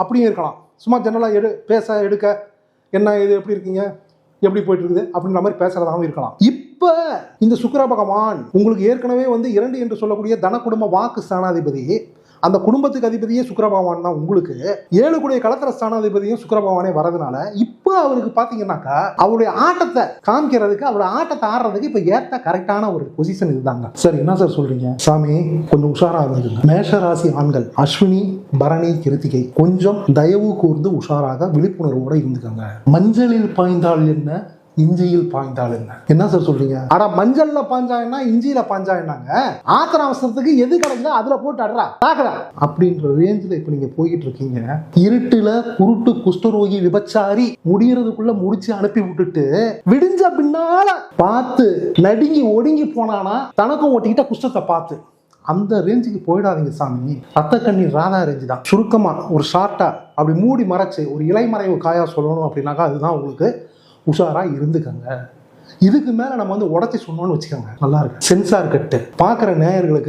அப்படியும் இருக்கலாம். சும்மா ஜெனரலாக எடு பேச எடுக்க என்ன இது எப்படி இருக்கீங்க எப்படி போயிட்டு இருக்குது அப்படின்ற மாதிரி பேசுறதாகவும் இருக்கலாம். இப்போ இந்த சுக்கர பகவான் உங்களுக்கு ஏற்கனவே வந்து இரண்டு என்று சொல்லக்கூடிய தன குடும்ப வாக்கு ஸ்தானாதிபதி. அந்த குடும்பத்துக்கு அதிபதியே சுக்கிர பகவான் தான் உங்களுக்கு. ஏழு கூடிய கலத்திர ஸ்தானாதிபதியும் சுக்கிர பகவானே வரதுனால இப்போ அவருக்கு பார்த்தீங்கன்னாக்கா அவருடைய ஆட்டத்தை காமிக்கிறதுக்கு அவருடைய ஆட்டத்தை ஆடுறதுக்கு இப்போ ஏற்ற கரெக்டான ஒரு பொசிஷன் இதுதாங்க. சார் என்ன சார் சொல்றீங்க? சாமி கொஞ்சம் உஷாரா இருந்துங்க மேஷராசி ஆண்கள் அஸ்வினி பரணி கிருத்திகை கொஞ்சம் தயவு கூர்ந்து உஷாராக விழிப்புணர்வோட இருந்துக்கங்க. மஞ்சளில் பாய்ந்தால் என்ன? இஞ்சியில் பாய்ந்தால் என்ன? என்ன சார் சொல்றீங்க? அட மஞ்சள்ல பாஞ்சா என்ன இஞ்சியில பாஞ்சா என்னங்க ஆத்திர அவசரத்துக்கு எது கிடைக்குதோ அதுல போட்டு அடுறா தாக்கடா அப்படின்ற ரேஞ்சில் இப்ப நீங்க போயிட்டு இருக்கீங்க. இருட்டுல குருட்டு குஷ்டரோகி விபச்சாரி முடியறதுக்குள்ள முடிச்சு அனுப்பி விட்டுட்டு விடிஞ்ச பின்னால பார்த்து நடுங்கி ஒடுங்கி போனானா தனக்கும் ஒட்டிக்கிட்ட குஷ்டத்தை பார்த்து. அந்த ரேஞ்சுக்கு போயிடாதீங்க சாமி. ரத்த கண்ணீர் ராதா ரேஞ்சு தான். சுருக்கமா ஒரு ஷார்ட்டா அப்படி மூடி மறைச்சு ஒரு இலைமறைவு காயா சொல்லணும் அப்படின்னாக்கா அதுதான் உங்களுக்கு உஷாராக இருந்துக்கங்க. இதுக்கு மேலே நம்ம வந்து உடச்சி சொன்னோன்னு வச்சுக்கோங்க. நல்லா இருக்கு. சென்சார் கட்டு பார்க்குற நேயர்களுக்கு